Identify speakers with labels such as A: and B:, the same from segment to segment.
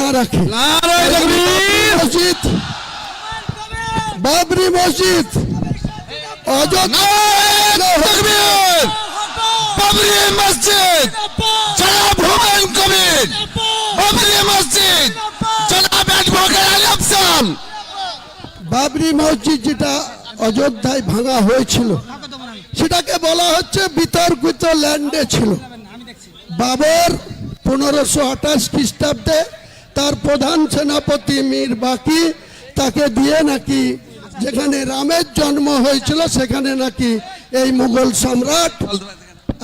A: না রাখে। মসজিদ। বাবরি মসজিদ।
B: বাবরি মসজিদ। জনাব হুমায়ুন কবির। বাবরি মসজিদ। জনাব অ্যাডভোকেট আলী আফসাল
A: বাবরি মসজিদ যেটা অযোধ্যায় ভাঙা হয়েছিল সেটাকে বলা হচ্ছে বিতর্কিত ল্যান্ডে ছিল। বাবর পনেরোশো আঠাশ খ্রিস্টাব্দে তার প্রধান সেনাপতি মীর বাকি, তাকে দিয়ে নাকি যেখানে রামের জন্ম হয়েছিল, সেখানে নাকি এই মুঘল সম্রাট।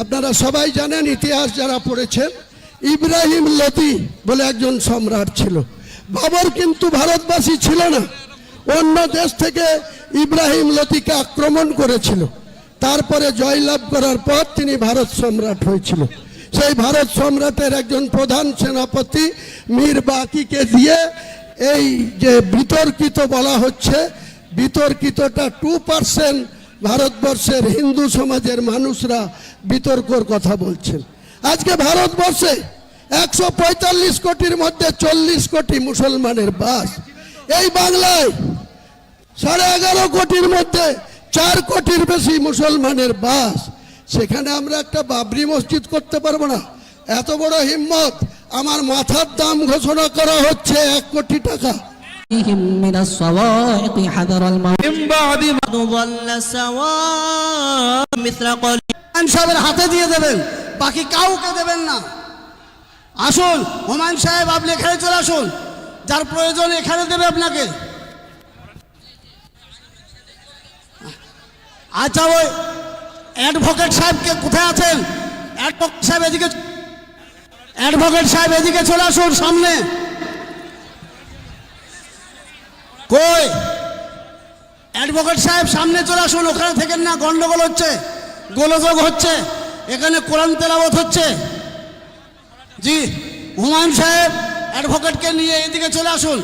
A: আপনারা সবাই জানেন ইতিহাস যারা পড়েছেন, ইব্রাহিম লোদি বলে একজন সম্রাট ছিল। বাবর কিন্তু ভারতবাসী ছিল না। অন্য দেশ থেকে ইব্রাহিম লতিকে আক্রমণ করেছিল। তারপরে জয়লাভ করার পর তিনি ভারত সম্রাট হয়েছিল। সেই ভারত সম্রাটের একজন প্রধান সেনাপতি মীর বাকিকে দিয়ে এই যে বিতর্কিত বলা হচ্ছে, বিতর্কিতটা টু পার্সেন্ট ভারতবর্ষের হিন্দু সমাজের মানুষরা বিতর্কর কথা বলছেন। আজকে ভারতবর্ষে একশো পঁয়তাল্লিশ কোটির মধ্যে চল্লিশ কোটি মুসলমানের বাস। এই বাংলায় সাড়ে এগারো কোটির মধ্যে চার কোটির বেশি মুসলমানের বাস। সেখানে আমরা একটা বাবরি মসজিদ করতে পারব না। এত বড় হিম্মত। আমার মাথার দাম ঘোষণা করা হচ্ছে এক কোটি টাকা।
C: হাতে দিয়ে দেবেন বাকি কাউকে দেবেন না। আসুন হুমায়ুন সাহেব আপনি এখানে চলে আসুন। যার প্রয়োজন এখানে দেবে আপনাকে। আচ্ছা ওই অ্যাডভোকেট সাহেবকে কোথায় আছেন? অ্যাডভোকেট সাহেব এদিকে অ্যাডভোকেট সাহেব এদিকে চলে আসুন সামনে। কই? অ্যাডভোকেট সাহেব সামনে চলে আসুন, ওখানে থেকে না, গন্ডগোল হচ্ছে, গোলযোগ হচ্ছে, এখানে কোরআন তেলাবত হচ্ছে। জি, হুমায়ুন সাহেব, অ্যাডভোকেটকে নিয়ে এদিকে চলে আসুন।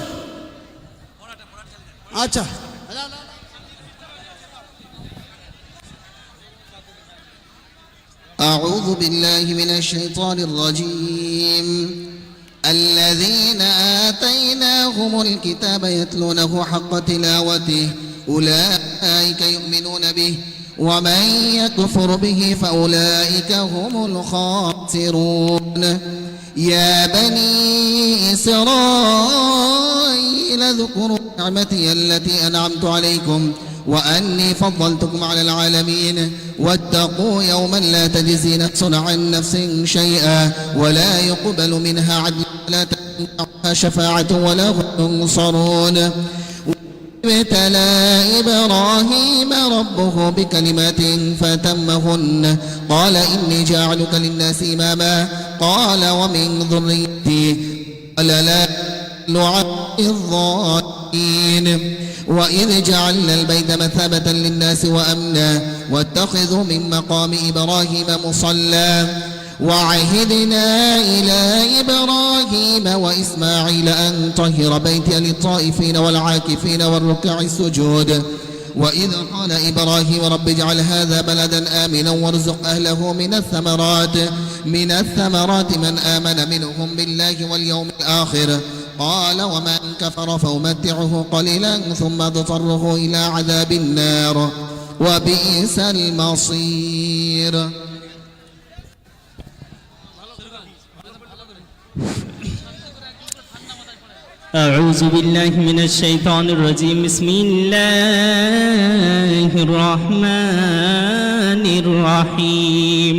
C: আচ্ছা।
D: أعوذ بالله من الشيطان الرجيم. الذين آتيناهم الكتاب يتلونه حق تلاوته أولئك يؤمنون به ومن يكفر به فأولئك هم الخاسرون. يا بني إسرائيل اذكروا نعمتي التي أنعمت عليكم وأني فضلتكم على العالمين. واتقوا يوما لا تجزي نفس عن نفس شيئا ولا يقبل منها عدل ولا تنفعها شفاعة ولا هم ينصرون. ابتلى إبراهيم ربه بكلمات فتمهن. قال إني جاعلك للناس إماما. قال ومن ذريتي. قال لا. لعب الظالمين وإذ جعلنا البيت مثابة للناس وأمنا واتخذوا من مقام إبراهيم مصلى. وعهدنا إلى إبراهيم وإسماعيل أن طهر بيتي للطائفين والعاكفين والركع السجود. وإذ قال إبراهيم رب اجعل هذا بلدا آمنا وارزق أهله من الثمرات. من الثمرات من آمن منهم بالله واليوم الآخر. قال ومن كفر فأمتعه قليلا ثم أضطره إلى عذاب النار وبئس المصير.
E: أعوذ بالله من الشيطان الرجيم. بسم الله الرحمن الرحيم.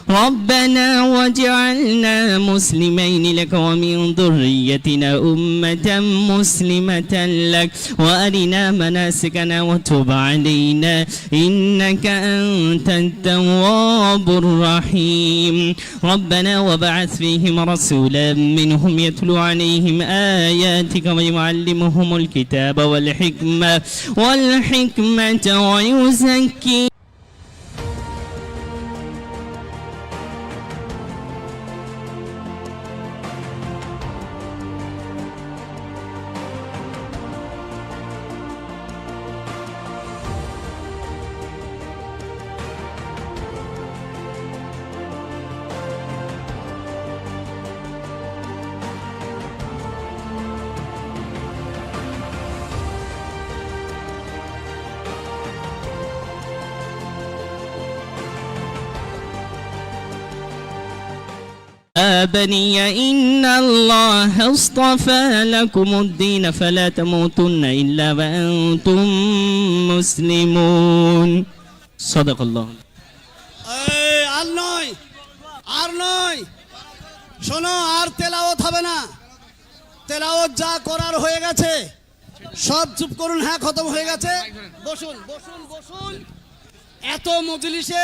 E: ربنا واجعلنا مسلمين لك ومن ذريتنا أمة مسلمة لك وأرنا مناسكنا وتب علينا إنك أنت التواب الرحيم. ربنا وبعث فيهم رسولا منهم يتلو عليهم آياتك ويعلمهم الكتاب والحكمة والحكمة ويزكي بني إن الله اصطفى لكم الدين فلا تموتن إلا وأنتم مسلمون صدق الله
C: এই, আর নয় আর নয় শোনো আর তেলাওত হবে না তেলাওত যা করার হয়ে গেছে সব চুপ করুন হ্যাঁ খতম হয়ে গেছে বসুন বসুন বসুন এত মজলিসে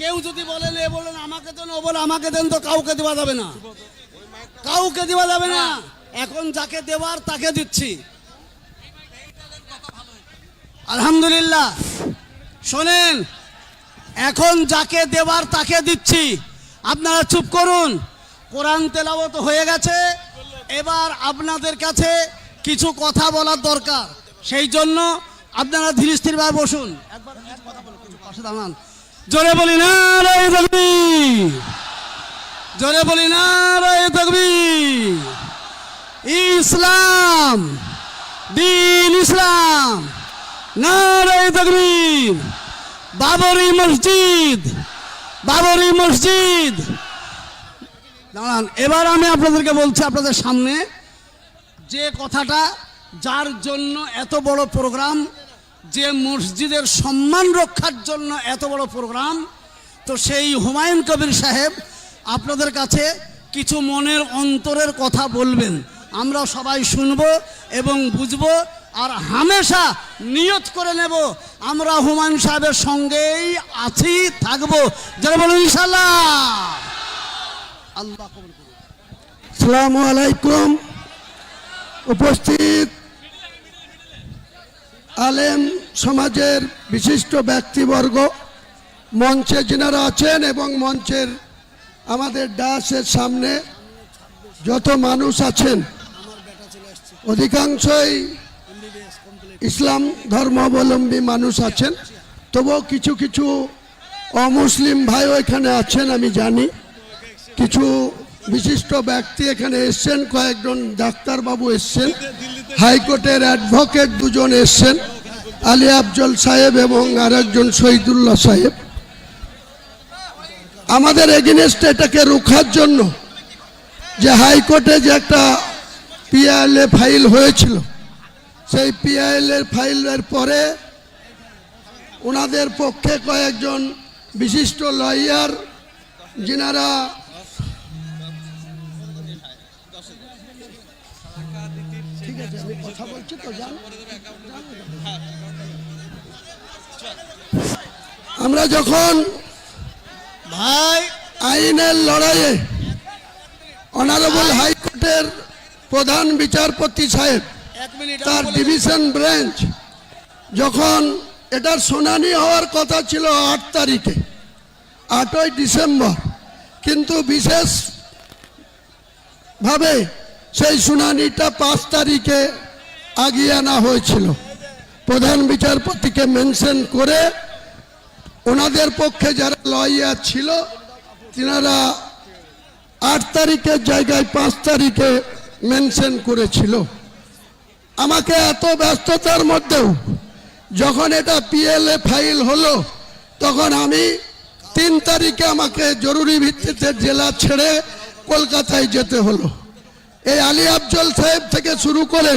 C: কেউ যদি বলেন এ বলেন আমাকে দেন ও বলে আমাকে দেন তো কাউকে দেওয়া যাবে না। কাউকে দেওয়া যাবে না। এখন যাকে দেওয়ার তাকে দিচ্ছি। আলহামদুলিল্লাহ। শোনেন এখন যাকে দেবার তাকে দিচ্ছি। আপনারা চুপ করুন। কোরআন তেলাবত হয়ে গেছে। এবার আপনাদের কাছে কিছু কথা বলার দরকার। সেই জন্য আপনারা ধীরে স্থিরভাবে বসুন। একবার কথা বলুন, পাশে দাঁড়ান জোরে বলি না রে তকবীর। জোরে বলি না রে তকবীর। ইসলাম, দিন ইসলাম। না রে তকবীর। বাবরি মসজিদ বাবরি মসজিদ। দাঁড়ান, এবার আমি আপনাদেরকে বলছি আপনাদের সামনে যে কথাটা, যার জন্য এত বড় প্রোগ্রাম যে মসজিদের সম্মান রক্ষার জন্য এত বড় প্রোগ্রাম, তো সেই হুমায়ুন কবির সাহেব আপনাদের কাছে কিছু মনের অন্তরের কথা বলবেন। আমরা সবাই শুনব এবং বুঝব আর হামেশা নিয়ত করে নেব, আমরা হুমায়ুন সাহেবের সঙ্গেই আছি, থাকব। যারা বলুন ইনশাল্লাহ আল্লাহ কবুল করুন।
A: সালাম আলাইকুম। উপস্থিত আলেম সমাজের বিশিষ্ট ব্যক্তিবর্গ মঞ্চে যিনারা আছেন এবং মঞ্চের আমাদের ডাসের সামনে যত মানুষ আছেন, অধিকাংশই ইসলাম ধর্মাবলম্বী মানুষ আছেন। তবুও কিছু কিছু অমুসলিম ভাইও এখানে আছেন, আমি জানি। কিছু বিশিষ্ট ব্যক্তি এখানে এসছেন কয়েকজন ডাক্তারবাবু এসছেন হাইকোর্টের অ্যাডভোকেট দুজন এসছেন আলী আফজল সাহেব এবং আরেকজন শহীদুল্লাহ সাহেব। আমাদের এগেনস্ট এটাকে রুখার জন্য যে হাইকোর্টে যে একটা পিআইএলএ ফাইল হয়েছিল সেই পিআইএল ফাইলের পরে ওনাদের পক্ষে কয়েকজন বিশিষ্ট লয়ার যিনারা কথা বলছি তো জান? আমরা যখন
C: ভাই।
A: আইনের লড়াইয়ে অনারেবল হাইকোর্টের প্রধান বিচারপতি সাহেব তার ডিভিশন ব্রাঞ্চ যখন এটার শুনানি হওয়ার কথা ছিল আট তারিখে আটই ডিসেম্বর কিন্তু বিশেষ ভাবে সেই শুনানিটা পাঁচ তারিখে আগিয়ে আনা হয়েছিল। প্রধান বিচারপতিকে মেনশন করে ওনাদের পক্ষে যারা লয়ার ছিল, তিনারা আট তারিখের জায়গায় পাঁচ তারিখে মেনশন করেছিল। আমাকে এত ব্যস্ততার মধ্যেও যখন এটা পিএলএ ফাইল হলো, তখন আমি তিন তারিখে আমাকে জরুরি ভিত্তিতে জেলা ছেড়ে কলকাতায় যেতে হলো। এই আলী আফজল সাহেব থেকে শুরু করে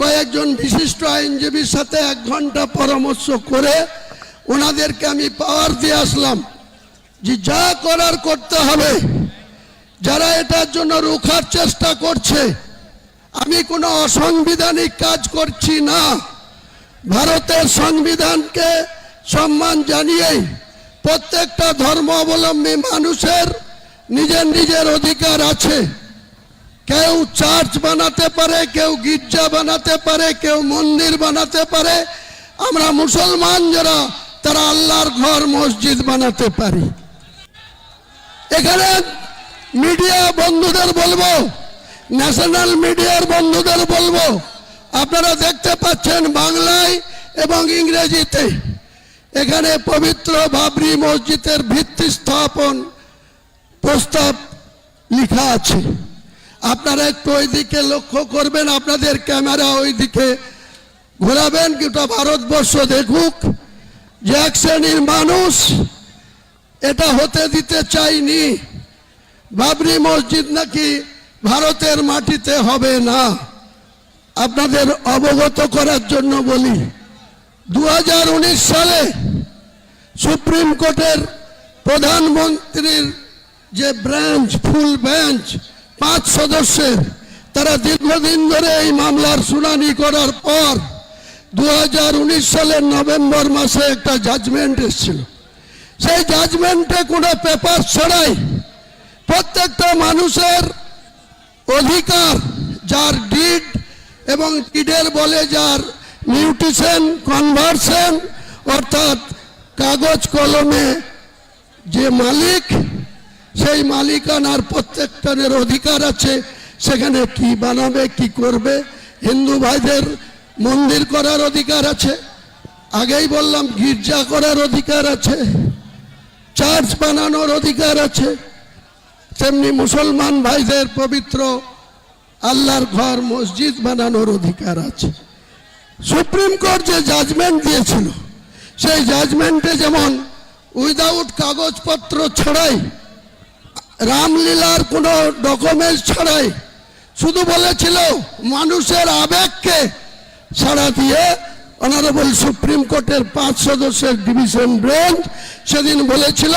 A: কয়েকজন বিশিষ্ট আইনজীবীর সাথে এক ঘণ্টা পরামর্শ করে ওনাদেরকে আমি পাওয়ার দিয়ে আসলাম যে যা করার করতে হবে। যারা এটার জন্য রুখার চেষ্টা করছে, আমি কোনো অসাংবিধানিক কাজ করছি না। ভারতের সংবিধানকে সম্মান জানিয়েই প্রত্যেকটা ধর্মাবলম্বী মানুষের নিজের নিজের অধিকার আছে। কেউ চার্চ বানাতে পারে, কেউ গির্জা বানাতে পারে, কেউ মন্দির বানাতে পারে। আমরা মুসলমান যারা, তারা আল্লাহর ঘর মসজিদ বানাতে পারি। এখানে মিডিয়া বন্ধুদের বলব, ন্যাশনাল মিডিয়ার বন্ধুদের বলব, আপনারা দেখতে পাচ্ছেন বাংলায় এবং ইংরেজিতে। এখানে পবিত্র বাবরি মসজিদের ভিত্তি স্থাপন প্রস্তাব লেখা আছে। আপনারা একটু ওইদিকে লক্ষ্য করবেন, আপনাদের ক্যামেরা ওইদিকে ঘোরাবেন, গোটা ভারতবর্ষ দেখুক যে এক শ্রেণির মানুষ এটা হতে দিতে চাইনি। বাবরি মসজিদ নাকি ভারতের মাটিতে হবে না? আপনাদের অবগত করার জন্য বলি দু হাজার উনিশ সালে সুপ্রিম কোর্টের প্রধানমন্ত্রীর যে ব্রাঞ্চ, ফুল বেঞ্চ পাঁচ সদস্যের, তারা দীর্ঘদিন ধরে এই মামলার শুনানি করার পর দু হাজার উনিশ সালের নভেম্বর মাসে একটা জাজমেন্ট এসেছিল। সেই জাজমেন্টে কোনো পেপার ছাড়াই প্রত্যেকটা মানুষের অধিকার, যার ডিড এবং ডিডের বলে যার মিউটেশন কনভার্সন অর্থাৎ কাগজ কলমে যে মালিক সেই মালিকানার প্রত্যেকটানের অধিকার আছে। সেখানে কি বানাবে, কি করবে, হিন্দু ভাইদের মন্দির করার অধিকার আছে। আগেই বললাম, গির্জা করার অধিকার আছে। চার্চ বানানোর অধিকার আছে। তেমনি মুসলমান ভাইদের পবিত্র আল্লাহর ঘর, মসজিদ বানানোর অধিকার আছে। সুপ্রিম কোর্ট যে জাজমেন্ট দিয়েছিল, সেই জাজমেন্টে যেমন উইদাউট কাগজপত্র ছাড়াই রামলীলার কোনো ডকুমেন্টস ছাড়াই শুধু বলেছিল মানুষের আবেগকে ছাড়া দিয়ে অনারেবল সুপ্রিম কোর্টের পাঁচ সদস্যের ডিভিশন বেঞ্চ সেদিন বলেছিল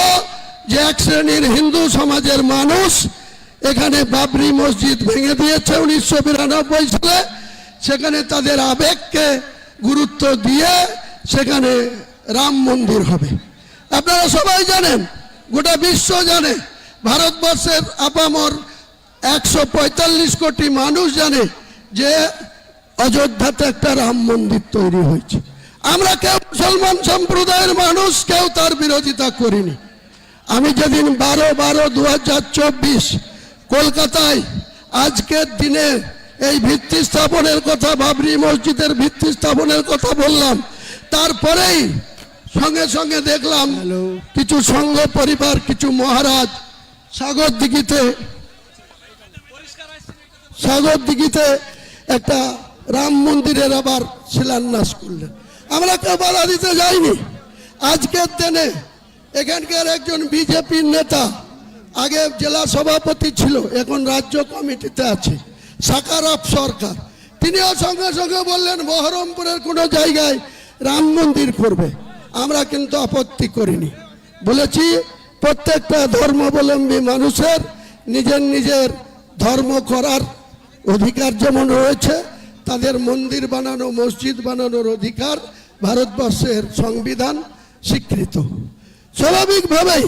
A: যে এক শ্রেণির হিন্দু সমাজের মানুষ এখানে বাবরি মসজিদ ভেঙে দিয়েছে উনিশশো বিরানব্বই সালে। সেখানে তাদের আবেগকে গুরুত্ব দিয়ে সেখানে রাম মন্দির হবে। আপনারা সবাই জানেন, গোটা বিশ্ব জানে ভারতবর্ষের আপামর একশো পঁয়তাল্লিশ কোটি মানুষ জানে যে অযোধ্যাতে একটা রাম মন্দির তৈরি হয়েছে। আমরা কেউ মুসলমান সম্প্রদায়ের মানুষ কেউ তার বিরোধিতা করিনি। আমি যেদিন বারো বারো দু কলকাতায় আজকের দিনে এই ভিত্তি স্থাপনের কথা বাবরি মসজিদের ভিত্তি স্থাপনের কথা বললাম তারপরেই সঙ্গে সঙ্গে দেখলাম কিছু সংঘ পরিবার কিছু মহারাজ সাগর দিঘিতে সাগর দিঘিতে একটা রাম মন্দিরের আবার শিলান্যাস করলেন। আমরা কেউ বাধা দিতে যাইনি। আজকের দিনে এখানকার একজন বিজেপির নেতা, আগে জেলা সভাপতি ছিল, এখন রাজ্য কমিটিতে আছে, সাকারাপ সরকার। তিনিও সঙ্গে সঙ্গে বললেন, বহরমপুরের কোনো জায়গায় রাম মন্দির করবে আমরা কিন্তু আপত্তি করিনি। বলেছি প্রত্যেকটা ধর্মাবলম্বী মানুষের নিজের নিজের ধর্ম করার অধিকার যেমন রয়েছে, তাদের মন্দির বানানো, মসজিদ বানানোর অধিকার ভারতবর্ষের সংবিধান স্বীকৃত। স্বাভাবিকভাবেই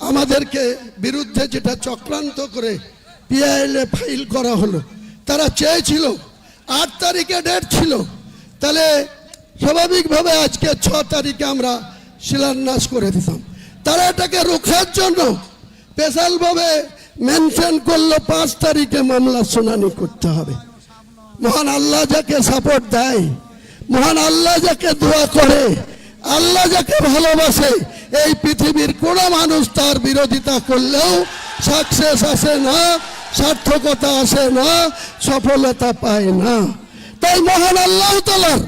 A: আমাদেরকে বিরুদ্ধে যেটা চক্রান্ত করে পিআইএলএ ফাইল করা হলো, তারা চেয়েছিল, আট তারিখে ডেট ছিল, তাহলে স্বাভাবিকভাবে আজকে ছ তারিখে আমরা শিলান্যাস করে দিতাম। তারা এটাকে রোখার জন্য স্পেশালভাবে মেনশন করল, পাঁচ তারিখে মামলা শুনানি করতে হবে। মহান আল্লাহ যাকে সাপোর্ট দেয়, মহান আল্লাহ যাকে দোয়া করে, আল্লাহ যাকে ভালোবাসে, এই পৃথিবীর কোনো মানুষ তার বিরোধিতা করলেও সাকসেস আসে না, সার্থকতা আসে না, সফলতা পায় না। তাই মহান আল্লাহ তালার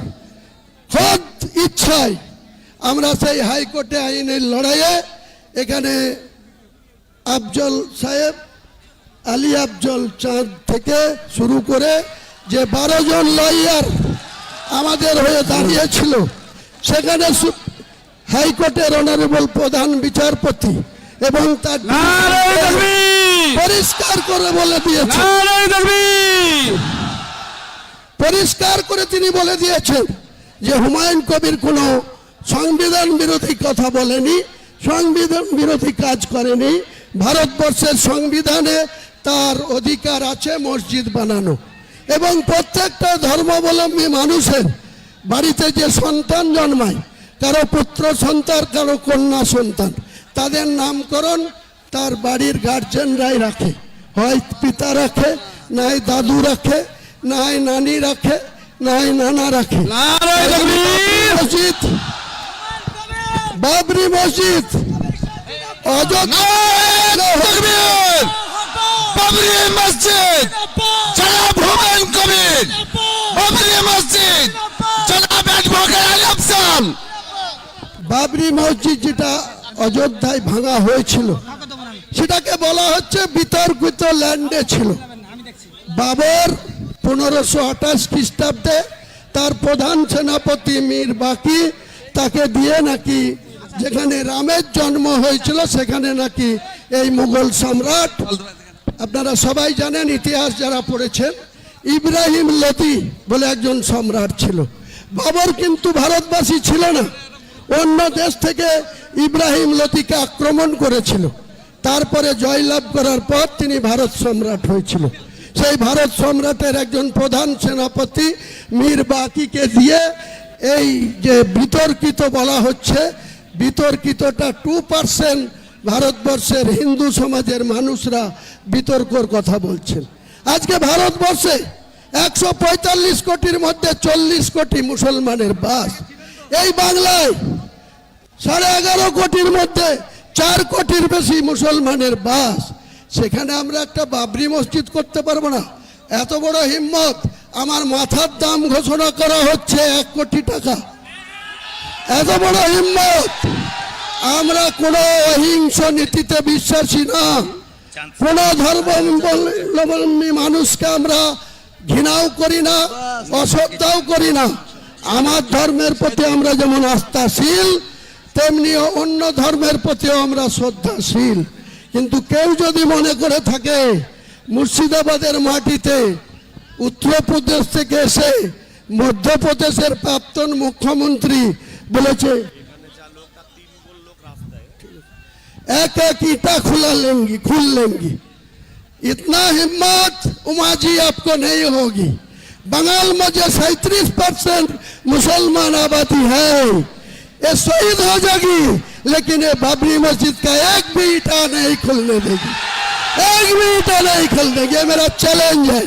A: হদ ইচ্ছায় আমরা সেই হাইকোর্টে আইনের লড়াইয়ে এখানে আফজল সাহেব আলী আফজল চাঁদ থেকে শুরু করে যে বারো জন লয়ার আমাদের হয়ে দাঁড়িয়েছিল সেখানে হাইকোর্টের অনারেবল প্রধান বিচারপতি এবং তার পরিষ্কার করে বলে দিয়েছে
B: নারায়ে তাকবীর!
A: পরিষ্কার করে তিনি বলে দিয়েছেন যে হুমায়ুন কবির কোনো সংবিধান বিরোধী কথা বলেনি সংবিধান বিরোধী কাজ করেনি ভারতবর্ষের সংবিধানে তার অধিকার আছে মসজিদ বানানো। এবং প্রত্যেকটা ধর্মাবলম্বী মানুষের বাড়িতে যে সন্তান জন্মায় কারও পুত্র সন্তান কারও কন্যা সন্তান তাদের নামকরণ তার বাড়ির গার্জেনরাই রাখে। হয় পিতা রাখে নাই দাদু রাখে নাই নানি রাখে নাই নানা রাখে। মসজিদ বাবরি মসজিদ।
B: বাবরি মসজিদ। জনাব হুমায়ুন কবির। বাবরি মসজিদ। জনাব অ্যাডভোকেট আলী আফসান
A: বাবরি মসজিদ যেটা অযোধ্যায় ভাঙা হয়েছিল, সেটাকে বলা হচ্ছে বিতর্কিত ল্যান্ডে ছিল। বাবর পনেরোশো আঠাশ খ্রিস্টাব্দে তার প্রধান সেনাপতি মীর বাকি তাকে দিয়ে নাকি যেখানে রামের জন্ম হয়েছিল, সেখানে নাকি এই মুঘল সম্রাট। আপনারা সবাই জানেন, ইতিহাস যারা পড়েছেন, ইব্রাহিম লোদি বলে একজন সম্রাট ছিল। বাবর কিন্তু ভারতবাসী ছিল না। অন্য দেশ থেকে ইব্রাহিম লতিকে আক্রমণ করেছিল। তারপরে জয়লাভ করার পর তিনি ভারত সম্রাট হয়েছিল। সেই ভারত সম্রাটের একজন প্রধান সেনাপতি মীর বাকিকে দিয়ে এই যে বিতর্কিত বলা হচ্ছে বিতর্কিতটা টু পার্সেন্ট ভারতবর্ষের হিন্দু সমাজের মানুষরা বিতর্কর কথা বলছেন। আজকে ভারতবর্ষে একশো পঁয়তাল্লিশ কোটির মধ্যে চল্লিশ কোটি মুসলমানের বাস। এই বাংলায় সাড়ে এগারো কোটির মধ্যে চার কোটির বেশি মুসলমানের বাস। সেখানে আমরা একটা বাবরি মসজিদ করতে পারব না। এত বড় হিম্মত। আমার মাথার দাম ঘোষণা করা হচ্ছে এক কোটি টাকা। এত বড় হিম্মত। আমরা কোনো অহিংস নীতিতে বিশ্বাসী না। কোন ধর্মাবলম্বী মানুষকে আমরা ঘৃণাও করি না অশ্রদ্ধাও করি না। আমার ধর্মের প্রতি আমরা যেমন আস্থাশীল, তেমনি অন্য ধর্মের প্রতিও আমরা শ্রদ্ধাশীল। কিন্তু কেউ যদি মনে করে থাকে, মুর্শিদাবাদের মাটিতে উত্তরপ্রদেশ থেকে এসে মধ্যপ্রদেশের প্রাক্তন মুখ্যমন্ত্রী বলেছে एक एक ईटा खुला लेंगी खुल लेंगी इतना हिम्मत उमा जी आपको नहीं होगी बंगाल में जो सैतीस परसेंट मुसलमान आबादी है ये शहीद हो जाएगी लेकिन ये बाबरी मस्जिद का एक भी ईटा नहीं खुलने देगी एक भी ईटा नहीं खुल देगी ये मेरा चैलेंज है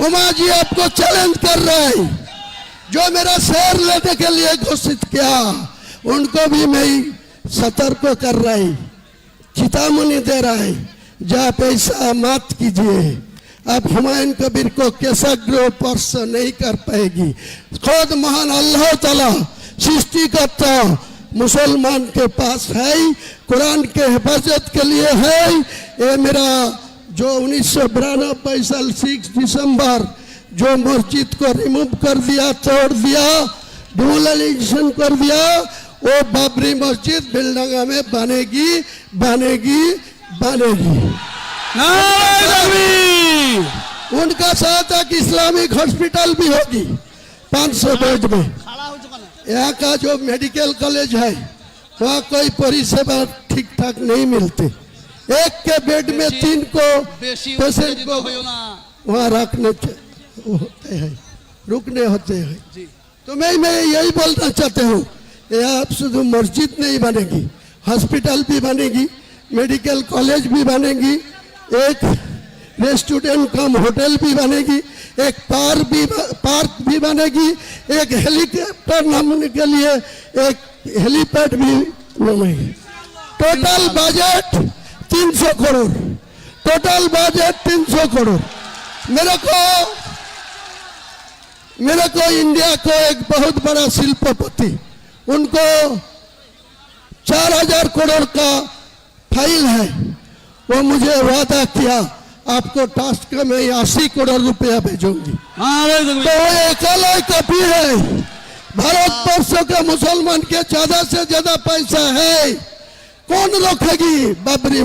A: उमा जी आपको चैलेंज कर रहा है जो मेरा शेर लेने के लिए घोषित किया, उनको भी मैं सतर्क कर रहा चेतावनी दे रहा है जब ऐसा मत कीजिए। अब हुमायूं कबीर को केसग्र स्पर्श नहीं कर पाएगी। खुद महान अल्लाह ताला सृष्टिकर्ता मुसलमान के पास है, कुरान के हिफाजत के लिए है। ये मेरा जो उन्नीस सौ साल सिक्स दिसंबर जो मस्जिद को रिमूव कर दिया तोड़ दिया डूल एलिगेशन कर दिया वो बाबरी मस्जिद बिल्डंगा में बनेगी बनेगी बनेगी। उनका साथ एक इस्लामिक हॉस्पिटल भी होगी 500 बेड में। यहाँ का जो मेडिकल कॉलेज है वहाँ कोई परिसेवा ठीक ठाक नहीं मिलते। एक के बेड में तीन को पेशेंट को वहाँ रखने चाहिए वो होते हैं रुकने होते हैं। तो मैं मैं यही बोलना चाहते हूँ यहाँ शुद्ध मस्जिद नहीं बनेगी हॉस्पिटल भी बनेगी मेडिकल कॉलेज भी बनेगी एक रेस्टोरेंट कम होटल भी बनेगी एक पार्क भी पार्क भी बनेगी एक हेलीकॉप्टर नामने के लिए एक हेलीपैड भी बनेगी। Total budget 300 crore total budget 300 crore. मेरे को मेरे को इंडिया को एक बहुत बड़ा शिल्पपति उनको चार हज़ार करोड़ का फ़ाइल है। वो मुझे वादा किया आपको टास्क में अस्सी करोड़ रुपया भेजूँगी। तो वो कॉपी है। भारतवर्ष के मुसलमान के ज़्यादा से ज़्यादा पैसा है। कौन रोकेगी बाबरी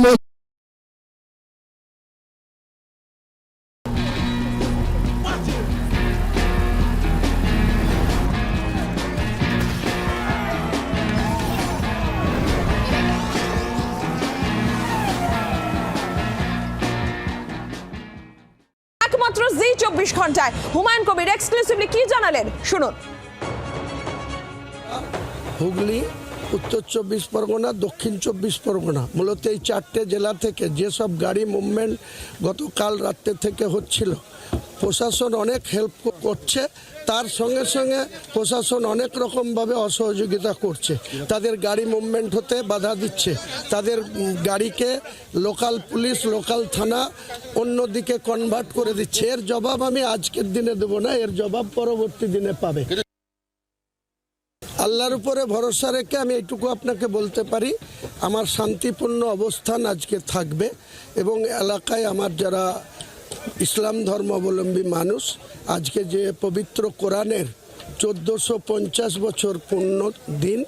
F: ঘন্টায়। হুমায়ুন কবির এক্সক্লুসিভলি কি জানালেন? শুনুন।
A: হুগলি, উত্তর চব্বিশ পরগনা, দক্ষিণ চব্বিশ পরগনা। মূলত এই চারটে জেলা থেকে যেসব গাড়ি মুভমেন্ট গতকাল রাত্রে থেকে হচ্ছিল প্রশাসন অনেক হেল্প করছে, তার সঙ্গে সঙ্গে প্রশাসন অনেক রকমভাবে অসহযোগিতা করছে। তাদের গাড়ি মুভমেন্ট হতে বাধা দিচ্ছে। তাদের গাড়িকে লোকাল পুলিশ লোকাল থানা অন্যদিকে কনভার্ট করে দিচ্ছে। এর জবাব আমি আজকের দিনে দেবো না, এর জবাব পরবর্তী দিনে পাবে। আল্লাহর উপরে ভরসা রেখে আমি এইটুকু আপনাকে বলতে পারি, আমার শান্তিপূর্ণ অবস্থান আজকে থাকবে এবং এলাকায় আমার যারা ইসলাম ধর্মাবলম্বী মানুষ। আজকে যে পবিত্র কোরআনের চোদ্দোশো পঞ্চাশ বছর পূর্ণ দিন,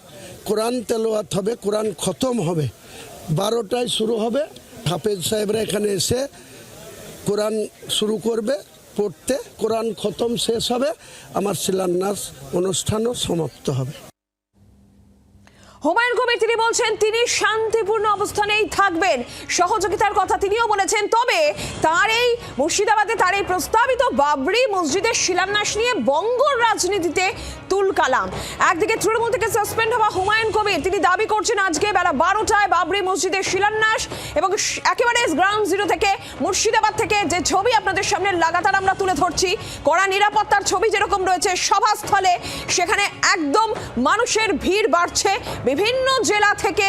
A: কোরআন তেলোয়াত হবে, কোরআন খতম হবে, বারোটায় শুরু হবে। হাফেজ সাহেবরা এখানে এসে কোরআন শুরু করবে, পড়তে। কোরআন খতম শেষ হবে। আমার শিলান্যাস অনুষ্ঠানও সমাপ্ত হবে।
F: হুমায়ুন কবির তিনি বলছেন, তিনি শান্তিপূর্ণ অবস্থানেই থাকবেন। সহযোগিতার কথা তিনিও বলেছেন, তবে তার এই মুর্শিদাবাদে তার এই প্রস্তাবিত বাবরি মসজিদের শিলান্যাস নিয়ে বঙ্গর রাজনীতিতে তুল কালাম। একদিকে তৃণমূল থেকে সাসপেন্ড হওয়া হুমায়ুন কবির, তিনি দাবি করছেন, আজকে বেলা বারোটায় বাবরি মসজিদের শিলান্যাস এবং একেবারে গ্রাউন্ড জিরো থেকে মুর্শিদাবাদ থেকে যে ছবি আপনাদের সামনে লাগাতার আমরা তুলে ধরছি, কড়া নিরাপত্তার ছবি যেরকম রয়েছে সভাস্থলে, সেখানে একদম মানুষের ভিড় বাড়ছে বিভিন্ন জেলা থেকে,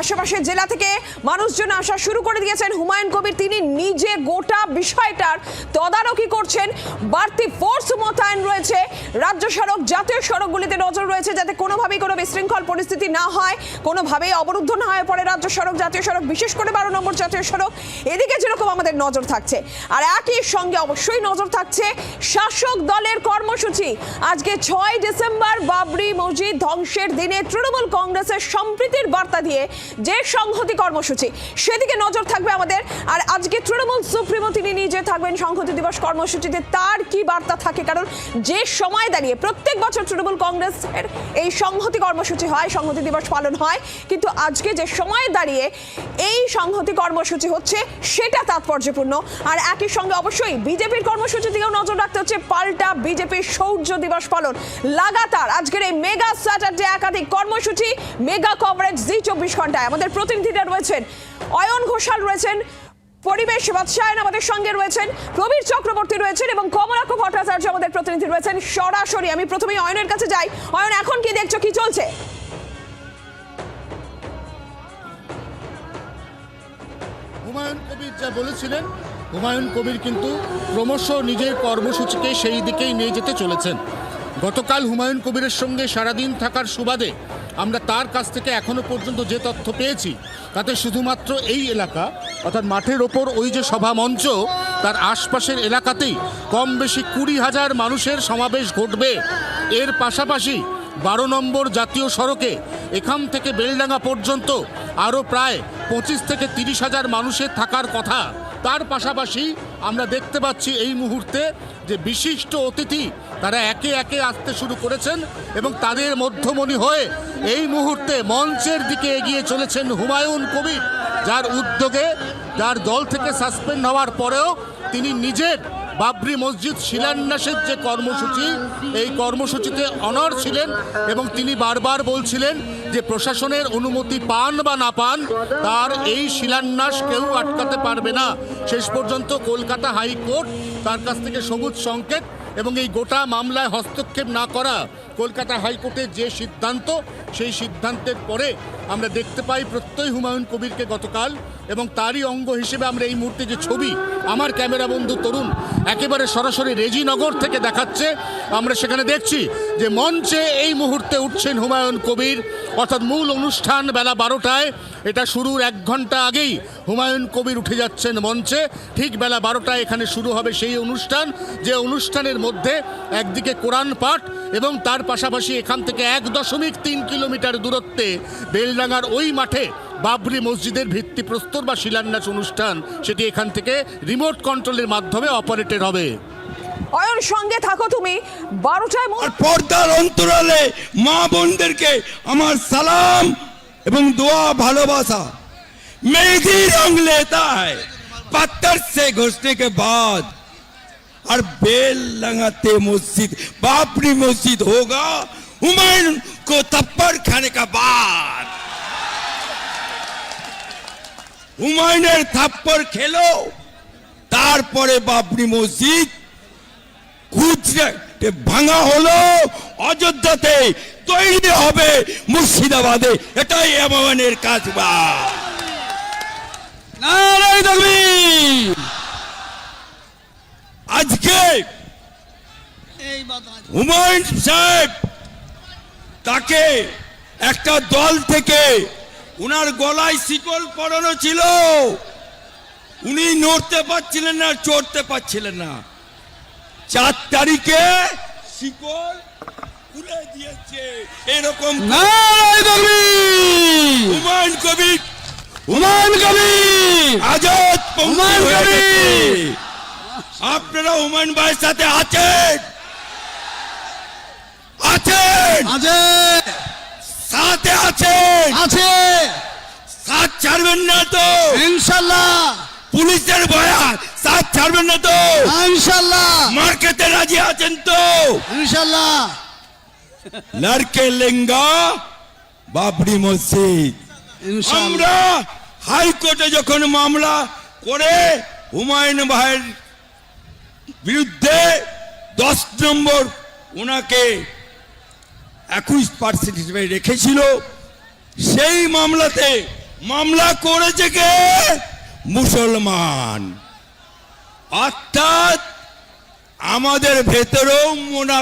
F: আশেপাশের জেলা থেকে মানুষজন আসা শুরু করে দিয়েছেন। হুমায়ুন কবির তিনি নিজে গোটা বিষয়টার তদারকি করছেন। বাড়তি ফোর্স মোতায়েন রয়েছে। রাজ্য সড়ক, জাতীয় সড়কগুলিতে নজর রয়েছে যাতে কোনোভাবেই কোনো বিশৃঙ্খল পরিস্থিতি না হয়, কোনোভাবেই অবরুদ্ধ না হয়ে পড়ে রাজ্য সড়ক, জাতীয় সড়ক, বিশেষ করে বারো নম্বর জাতীয় সড়ক। এদিকে যেরকম আমাদের নজর থাকছে, আর একই সঙ্গে অবশ্যই নজর থাকছে শাসক দলের কর্মসূচি। আজকে ছয় ডিসেম্বর বাবরি মসজিদ ধ্বংসের দিনে তৃণমূল কংগ্রেসের সম্প্রীতির বার্তা দিয়ে যে সংহতি কর্মসূচি, সেদিকে নজর থাকবে আমাদের। আর আজকে তৃণমূল সুপ্রিমো তিনি নিজে থাকবেন সংহতি দিবস কর্মসূচিতে। তার কি বার্তা থাকে? কারণ যে সময় দাঁড়িয়ে প্রত্যেক বছর তৃণমূল কংগ্রেসের এই সংহতি কর্মসূচি হয়, সংহতি দিবস পালন হয়, কিন্তু আজকে যে সময় দাঁড়িয়ে এই সংহতি কর্মসূচি হচ্ছে, সেটা তাৎপর্যপূর্ণ। আর একই সঙ্গে অবশ্যই বিজেপির কর্মসূচি দিকেও নজর রাখতে হচ্ছে, পাল্টা বিজেপির শৌর্য দিবস পালন। লাগাতার আজকের এই মেগা স্যাটারডে একাধিক কর্মসূচি মেগা কভারেজ জি চব্বিশ ঘন্টায়। আমাদের প্রতিনিধিরা রয়েছেন, অয়ন ঘোষাল রয়েছেন, পরিবেশ বাদশায়ন আমাদের সঙ্গে রয়েছেন, প্রবীর চক্রবর্তী রয়েছেন এবং কমলাক্ষ ভট্টাচার্য আমাদের প্রতিনিধি রয়েছেন। সরাসরি আমি প্রথমেই অয়নের কাছে যাই। অয়ন, এখন কি দেখছ, কি চলছে?
G: হুমায়ুন কবির যা বলেছিলেন, হুমায়ুন কবির কিন্তু ক্রমশ নিজের কর্মসূচিকে সেই দিকেই নিয়ে যেতে চলেছেন। গতকাল হুমায়ুন কবিরের সঙ্গে সারাদিন থাকার সুবাদে আমরা তার কাছ থেকে এখনও পর্যন্ত যে তথ্য পেয়েছি, তাতে শুধুমাত্র এই এলাকা, অর্থাৎ মাঠের ওপর ওই যে সভা মঞ্চ, তার আশপাশের এলাকাতেই কম বেশি কুড়ি হাজার মানুষের সমাবেশ ঘটবে। এর পাশাপাশি বারো নম্বর জাতীয় সড়কে এখান থেকে বেলডাঙ্গা পর্যন্ত আরও প্রায় পঁচিশ থেকে তিরিশ হাজার মানুষের থাকার কথা। তার পাশাপাশি আমরা দেখতে পাচ্ছি এই মুহূর্তে যে বিশিষ্ট অতিথি তারা একে একে আসতে শুরু করেছেন এবং তাদের মধ্যমণি হয়ে এই মুহূর্তে মঞ্চের দিকে এগিয়ে চলেছেন হুমায়ুন কবির, যার উদ্যোগে, যার দল থেকে সাসপেন্ড হওয়ার পরেও তিনি নিজের বাবরি মসজিদ শিলান্যাসের যে কর্মসূচি, এই কর্মসূচিতে অনর ছিলেন এবং তিনি বারবার বলছিলেন যে প্রশাসনের অনুমতি পান বা না পান, তার এই শিলান্যাস কেউ আটকাতে পারবে না। শেষ পর্যন্ত কলকাতা হাইকোর্ট তার কাছ থেকে সবুজ সংকেত এবং এই গোটা মামলায় হস্তক্ষেপ না করা কলকাতা হাইকোর্টের যে সিদ্ধান্ত, সেই সিদ্ধান্তের পরে আমরা দেখতে পাই প্রত্যয় হুমায়ুন কবিরকে গতকাল এবং তারই অঙ্গ হিসেবে আমরা এই মুহূর্তে যে ছবি, আমার ক্যামেরা বন্ধু তরুণ একেবারে সরাসরি রেজিনগর থেকে দেখাচ্ছে, আমরা সেখানে দেখছি যে মঞ্চে এই মুহূর্তে উঠছেন হুমায়ুন কবির। অর্থাৎ মূল অনুষ্ঠান বেলা বারোটায়, এটা শুরুর এক ঘণ্টা আগেই হুমায়ুন কবির উঠে যাচ্ছেন মঞ্চে। ঠিক বেলা বারোটায় এখানে শুরু হবে সেই অনুষ্ঠান, যে অনুষ্ঠানের মধ্যে একদিকে কোরআন পাঠ এবং তার পাশাপাশি এখান থেকে এক দশমিক তিন কিলোমিটার দূরত্বে বেলডাঙ্গার ওই মাঠে বাবরি মসজিদের ভিত্তিপ্রস্তর বা শিলান্যাস অনুষ্ঠান সেটি এখান থেকে রিমোট কন্ট্রোলের মাধ্যমে অপারেটেড হবে
F: অয়ন সঙ্গে থাকো তুমি বারোটায়
B: আর পর্দার অন্তরালে মা বোনদেরকে আমার সালাম এবং দোয়া ভালোবাসা मेहंदी रंग लेता है पत्थर से घुसने के बाद और बेल लगाते मस्जिद बापरी मस्जिद होगा हुमायूं को थप्पड़ खाने का बाद হুমায়ুনের থাপ্পড় খেলো তারপরে বাবরি মসজিদ গুজরাটে ভাঙা হলো অযোধ্যাতে তৈরি হবে মুর্শিদাবাদে এটাই আমাদের কাজ বা নারায় তাকবীর। আজকে হুমায়ুন সাহেব তাকে একটা দল থেকে উনার গলায় শিকল পরানো ছিল। উনি নড়তে পারছিলেন না চড়তে পারছিলেন না। চার তারিখে শিকল খুলে দিয়েছে। এরকম হুমায়ুন কবির! হুমায়ুন কবির! আজাদ হুমায়ুন কবির! আপনারা হুমায়ুন ভাইয়ের সাথে আছেন? আছেন?
C: আছে।
B: সাথে আছেন?
C: আছে।
B: সাথ ছাড়বেন না তো।
C: ইনশাল্লাহ।
B: পুলিশের ভয়া সাথ ছাড়বেন না তো।
C: ইনশাল্লাহ।
B: মার্কেটে রাজি আছেন তো?
C: ইনশাল্লাহ।
B: লড়কে লেঙ্গা বাবরি মসজিদ। আমরা হাইকোর্টে যখন মামলা করে হুমায়ুন ভাইয়ের বিরুদ্ধে দশ নম্বর ওনাকে একুশ পার্সেন্ট হিসেবে রেখেছিল। সেই মামলাতে মামলা করেছে কে? মুসলমান। অর্থাৎ আমাদের ভেতরেও মোনা